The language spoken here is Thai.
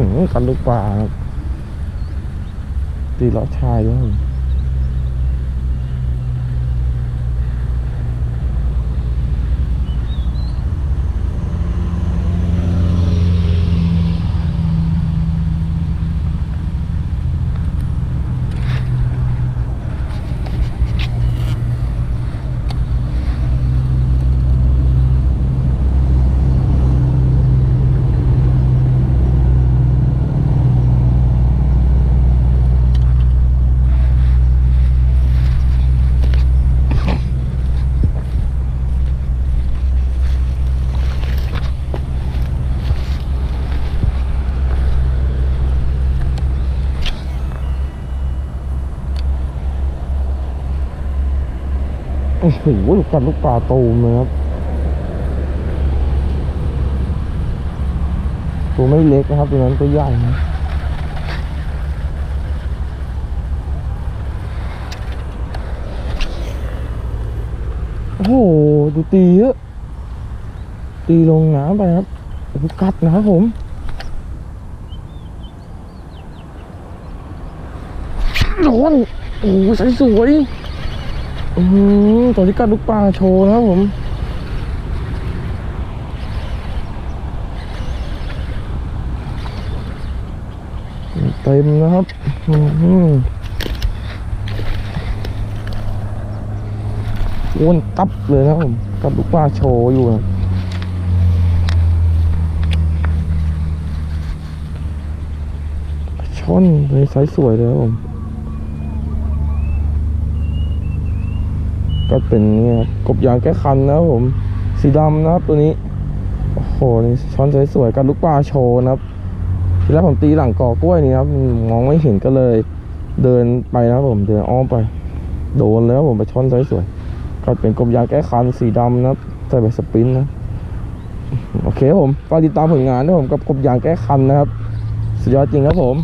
อกันลูกปลาตีล้อชายด้วย โอ้โหกันลูกปลาตูมเลยครับตัวไม่เล็กนะครับตัวนั้นตัวใหญ่นะโอ้โหดูตีเยอะตีลงน้ำไปครับกัดนะครับผมโดนโอ้โหใสสวย อืมตัวที่กัดลูกปลาโชว์นะครับผมเต็มนะครับอืมอ้วนตับเลยนะผมกับลูกปลาโชว์อยู่นะช่อนเลยไซส์สวยเลยครับผม ก็เป็นนี่ครับกบยางแก้คันนะครับผม สีดำนะครับตัวนี้ โอ้โหนี่ช้อนสวยๆกับลูกปลาโชว์นะครับทีแรกผมตีหลังกอกล้วยนี่ครับ มองไม่เห็นก็เลยเดินไปนะครับผมเดินอ้อมไป โดนแล้วผมไปช้อนสวยๆก็เป็นกบยางแก้คันสีดำนะครับใส่ไปสปรินต์นะโอเคผมฝากติดตามผลงานด้วยผมกับกบยางแก้คันนะครับ สุดยอดจริงครับผม